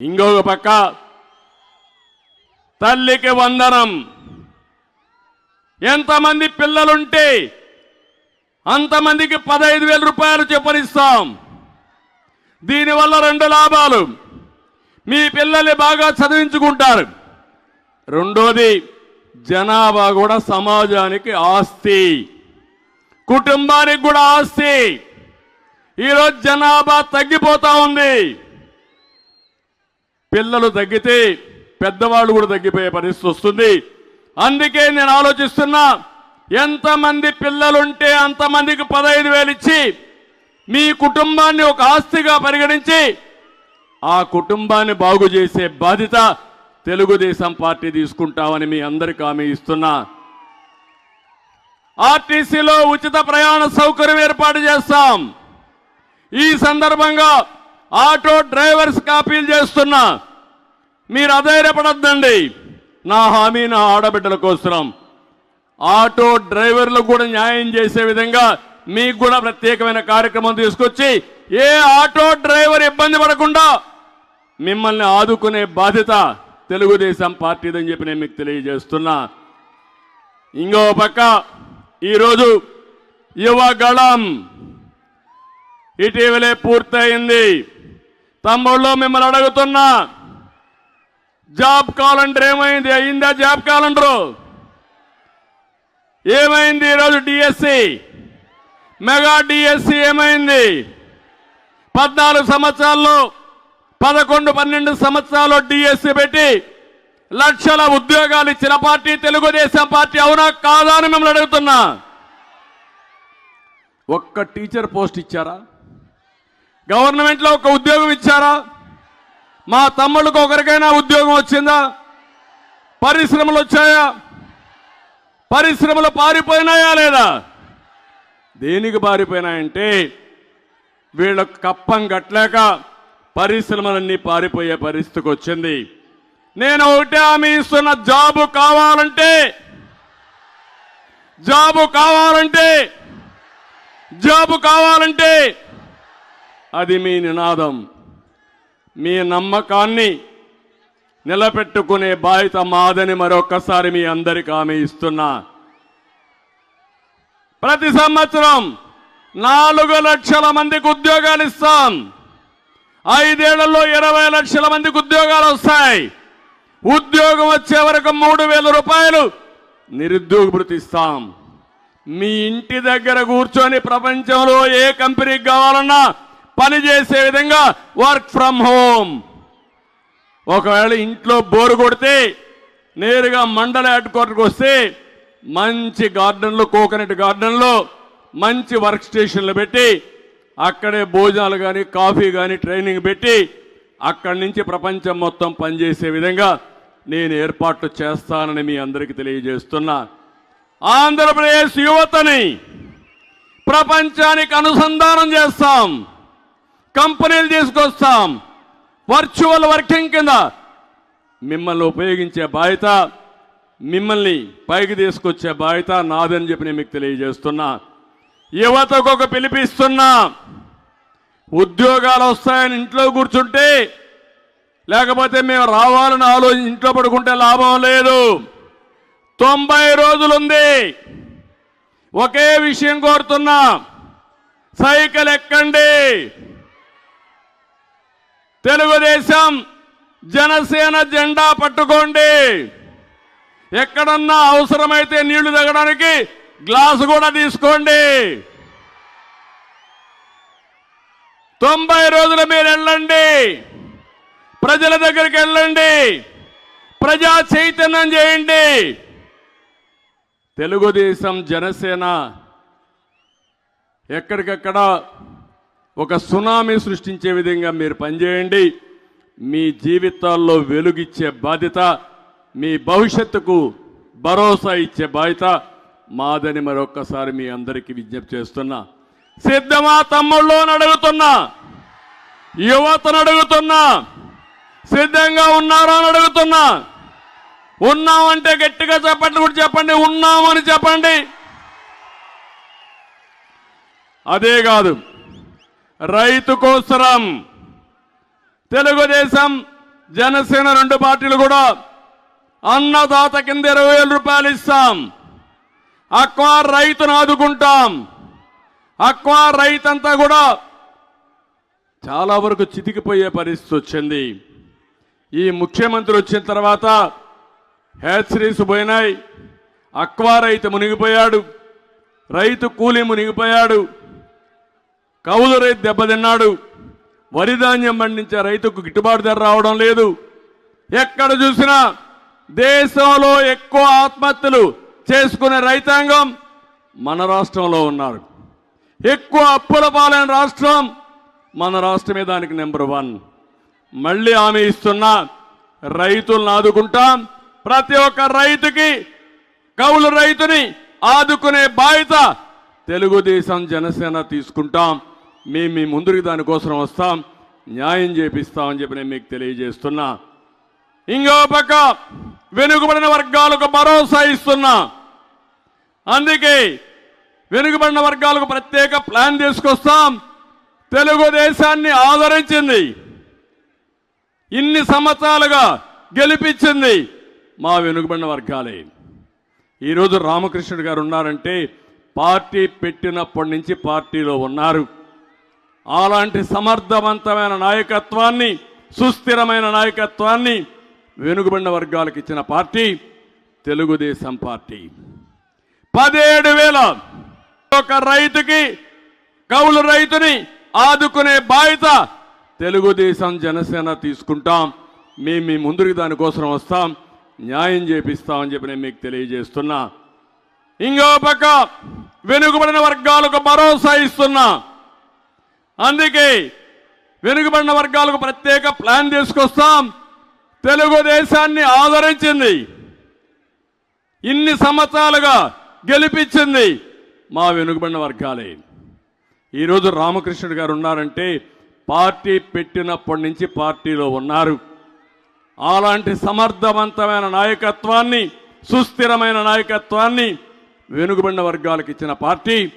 ఇంకొక పక్క. తల్లికి వందనం. ఎంతమంది పిల్లలుంటే అంతమందికి పదహైదు వేల రూపాయలు చెప్పనిస్తాం. దీనివల్ల రెండు లాభాలు. మీ పిల్లల్ని బాగా చదివించుకుంటారు. రెండోది జనాభా కూడా సమాజానికి ఆస్తి. కుటుంబానికి కూడా ఆస్తి. ఈరోజు జనాభా తగ్గిపోతూ ఉంది. పిల్లలు తగ్గితే పెద్దవాళ్ళు కూడా తగ్గిపోయే పరిస్థితి వస్తుంది. అందుకే నేను ఆలోచిస్తున్నా ఎంతమంది పిల్లలుంటే అంతమందికి పదహైదు వేలు ఇచ్చి మీ కుటుంబాన్ని ఒక ఆస్తిగా పరిగణించి ఆ కుటుంబాన్ని బాగు చేసే బాధ్యత తెలుగుదేశం పార్టీ తీసుకుంటామని మీ అందరికి హామీ ఇస్తున్నా. ఆర్టీసీలో ఉచిత ప్రయాణ సౌకర్యం ఏర్పాటు చేస్తాం. ఈ సందర్భంగా ఆటో డ్రైవర్స్ కాపీలు చేస్తున్నా. మీరు అధైర్యపడద్దండి. నా హామీ నా ఆడబిడ్డల కోసం ఆటో డ్రైవర్లకు కూడా న్యాయం చేసే విధంగా మీకు కూడా ప్రత్యేకమైన కార్యక్రమం తీసుకొచ్చి ఏ ఆటో డ్రైవర్ ఇబ్బంది పడకుండా మిమ్మల్ని ఆదుకునే బాధ్యత తెలుగుదేశం పార్టీదని చెప్పి నేను మీకు తెలియజేస్తున్నా. ఇంకో పక్క ఈరోజు యువగళం ఇటీవలే పూర్తయింది. తమ్ముళ్ళు మిమ్మల్ని అడుగుతున్నా జాబ్ క్యాలెండర్ ఏమైంది? అయిందా జాబ్ క్యాలెండరు? ఏమైంది ఈరోజు డిఎస్సి మెగా డిఎస్సి ఏమైంది? పద్నాలుగు సంవత్సరాల్లో పదకొండు పన్నెండు సంవత్సరాలు డిఎస్సి పెట్టి లక్షల ఉద్యోగాలు ఇచ్చిన పార్టీ తెలుగుదేశం పార్టీ అవునా కాదా అని మిమ్మల్ని అడుగుతున్నా. ఒక్క టీచర్ పోస్ట్ ఇచ్చారా? గవర్నమెంట్లో ఒక ఉద్యోగం ఇచ్చారా? మా తమ్ముళ్ళకు ఒకరికైనా ఉద్యోగం వచ్చిందా? పరిశ్రమలు వచ్చాయా? పరిశ్రమలు పారిపోయినాయా లేదా? దేనికి పారిపోయినాయంటే వీళ్ళ కప్పం కట్టలేక పరిశ్రమలన్నీ పారిపోయే పరిస్థితికి వచ్చింది. నేను ఒకటే హామీ ఇస్తున్న జాబు కావాలంటే జాబు కావాలంటే జాబు కావాలంటే అది మీ నినాదం. మీ నమ్మకాన్ని నిలబెట్టుకునే బాధ్యత మాదని మరొకసారి మీ అందరికి హామీ ఇస్తున్నా. ప్రతి సంవత్సరం నాలుగు లక్షల మందికి ఉద్యోగాలు ఇస్తాం. ఐదేళ్ళలో ఇరవై లక్షల మందికి ఉద్యోగాలు వస్తాయి. ఉద్యోగం వచ్చే వరకు మూడు వేల రూపాయలు నిరుద్యోగ భృతి ఇస్తాం. మీ ఇంటి దగ్గర కూర్చొని ప్రపంచంలో ఏ కంపెనీకి కావాలన్నా పని చేసే విధంగా వర్క్ ఫ్రమ్ హోమ్ ఒకవేళ ఇంట్లో బోరు కొడితే నేరుగా మండల హెడ్ క్వార్టర్కి వస్తే మంచి గార్డెన్లో కోకోనట్ గార్డెన్లో మంచి వర్క్ స్టేషన్లు పెట్టి అక్కడే భోజనాలు కానీ కాఫీ కానీ ట్రైనింగ్ పెట్టి అక్కడి నుంచి ప్రపంచం మొత్తం పనిచేసే విధంగా నేను ఏర్పాట్లు చేస్తానని మీ అందరికీ తెలియజేస్తున్నా. ఆంధ్రప్రదేశ్ యువతని ప్రపంచానికి అనుసంధానం చేస్తాం. కంపెనీలు తీసుకొస్తాం. వర్చువల్ వర్కింగ్ కింద. మిమ్మల్ని ఉపయోగించే బాధ్యత మిమ్మల్ని పైకి తీసుకొచ్చే బాధ్యత నాదని చెప్పి నేను మీకు తెలియజేస్తున్నా. యువతకు ఒక పిలిపిస్తున్నా. ఉద్యోగాలు వస్తాయని ఇంట్లో కూర్చుంటే లేకపోతే మేము రావాలని ఆలోచి ఇంట్లో పడుకుంటే లాభం లేదు. తొంభై రోజులుంది. ఒకే విషయం కోరుతున్నా. సైకిల్ ఎక్కండి. తెలుగుదేశం జనసేన జెండా పట్టుకోండి. ఎక్కడన్నా అవసరమైతే నీళ్ళు తగ్గడానికి గ్లాసు కూడా తీసుకోండి. తొంభై రోజులు మీరు వెళ్ళండి. ప్రజల దగ్గరికి వెళ్ళండి. ప్రజా చైతన్యం చేయండి. తెలుగుదేశం జనసేన ఎక్కడికక్కడ ఒక సునామీ సృష్టించే విధంగా మీరు పనిచేయండి. మీ జీవితాల్లో వెలుగిచ్చే బాధ్యత మీ భవిష్యత్తుకు భరోసా ఇచ్చే బాధ్యత మాదని మరొక్కసారి మీ అందరికీ విజ్ఞప్తి చేస్తున్నా. సిద్ధమా తమ్ముళ్ళు అడుగుతున్నా. యువతను అడుగుతున్నా. సిద్ధంగా ఉన్నారా అని అడుగుతున్నా. ఉన్నామంటే గట్టిగా చెప్పండి కూడా చెప్పండి. ఉన్నామని చెప్పండి. అదే కాదు. రైతు కోసరం. తెలుగుదేశం జనసేన రెండు పార్టీలు కూడా అన్నదాత కింద ఇరవై వేల రూపాయలు ఇస్తాం. అక్వా రైతును ఆదుకుంటాం. అక్వా రైతంతా కూడా చాలా వరకు చితికిపోయే పరిస్థితి వచ్చింది. ఈ ముఖ్యమంత్రి వచ్చిన తర్వాత హ్యాచరీస్ పోయినాయి. అక్వా రైతు మునిగిపోయాడు. రైతు కూలీ మునిగిపోయాడు. కౌలు రైతు దెబ్బతిన్నాడు. వరి ధాన్యం పండించే రైతుకు గిట్టుబాటు ధర రావడం లేదు. ఎక్కడ చూసినా దేశంలో ఎక్కువ ఆత్మహత్యలు చేసుకునే రైతాంగం మన రాష్ట్రంలో ఉన్నారు. ఎక్కువ అప్పుల పాలైన రాష్ట్రం మన రాష్ట్రమే దానికి నెంబర్ వన్. మళ్ళీ హామీ ఇస్తున్నా రైతులను ఆదుకుంటాం ప్రతి ఒక్క రైతుకి కౌలు రైతుని ఆదుకునే బాధ్యత తెలుగుదేశం జనసేన తీసుకుంటాం. మేము మీ ముందుకు దానికోసం వస్తాం. న్యాయం చేపిస్తామని చెప్పి నేను మీకు తెలియజేస్తున్నా. ఇంకో పక్క వెనుకబడిన వర్గాలకు భరోసా ఇస్తున్నా. అందుకే వెనుకబడిన వర్గాలకు ప్రత్యేక ప్లాన్ తీసుకొస్తాం. తెలుగుదేశాన్ని ఆదరించింది. ఇన్ని సంవత్సరాలుగా గెలిపించింది మా వెనుకబడిన వర్గాలే. ఈరోజు రామకృష్ణుడు గారు ఉన్నారంటే పార్టీ పెట్టినప్పటి నుంచి పార్టీలో ఉన్నారు. అలాంటి సమర్థవంతమైన నాయకత్వాన్ని సుస్థిరమైన నాయకత్వాన్ని వెనుకబడిన వర్గాలకు ఇచ్చిన పార్టీ తెలుగుదేశం పార్టీ. పదిహేడు వేల ఒక రైతుకి కౌలు రైతుని ఆదుకునే బాధ్యత తెలుగుదేశం జనసేన తీసుకుంటాం. మేము మీ ముందుకు దానికోసం వస్తాం. న్యాయం చేపిస్తామని చెప్పి నేను మీకు తెలియజేస్తున్నా. ఇంకో పక్క వెనుకబడిన వర్గాలకు భరోసా ఇస్తున్నా. అందుకే వెనుకబడిన వర్గాలకు ప్రత్యేక ప్లాన్ తీసుకొస్తాం. తెలుగుదేశాన్ని ఆదరించింది. ఇన్ని సంవత్సరాలుగా గెలిపించింది మా వెనుకబడిన వర్గాలే. ఈరోజు రామకృష్ణుడు గారు ఉన్నారంటే పార్టీ పెట్టినప్పటి నుంచి పార్టీలో ఉన్నారు. అలాంటి సమర్థవంతమైన నాయకత్వాన్ని సుస్థిరమైన నాయకత్వాన్ని వెనుకబడిన వర్గాలకు ఇచ్చిన పార్టీ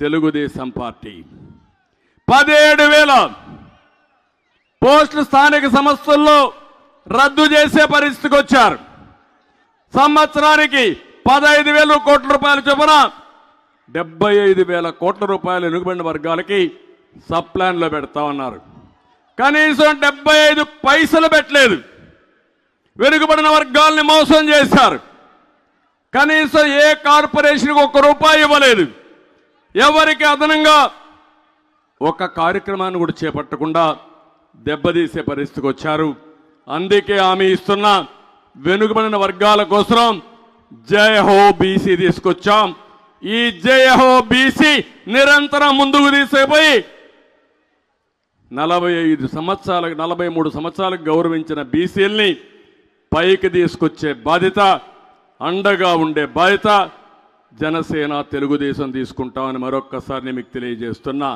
తెలుగుదేశం పార్టీ. పదిహేడు వేల పోస్టులు స్థానిక సంస్థల్లో రద్దు చేసే పరిస్థితికి వచ్చారు. సంవత్సరానికి పదహైదు వేల కోట్ల రూపాయల చొప్పున డెబ్బై ఐదు వేల కోట్ల రూపాయలు వెనుకబడిన వర్గాలకి సబ్ ప్లాన్లో పెడతా ఉన్నారు. కనీసం డెబ్బై ఐదు పైసలు పెట్టలేదు. వెనుకబడిన వర్గాల్ని మోసం చేశారు. కనీసం ఏ కార్పొరేషన్కి ఒక్క రూపాయి ఇవ్వలేదు. ఎవరికి అదనంగా ఒక కార్యక్రమాన్ని కూడా చేపట్టకుండా దెబ్బతీసే పరిస్థితికి వచ్చారు. అందుకే ఆమె ఇస్తున్న వెనుకబడిన వర్గాల కోసం జయ హో బీసీ తీసుకొచ్చాం. ఈ జయ హో బీసీ నిరంతరం ముందుకు తీసుకుపోయి నలభై ఐదు సంవత్సరాలకు నలభై మూడు సంవత్సరాలకు గౌరవించిన బీసీల్ని పైకి తీసుకొచ్చే బాధ్యత అండగా ఉండే బాధ్యత జనసేన తెలుగుదేశం తీసుకుంటామని మరొక్కసారి మీకు తెలియజేస్తున్నా.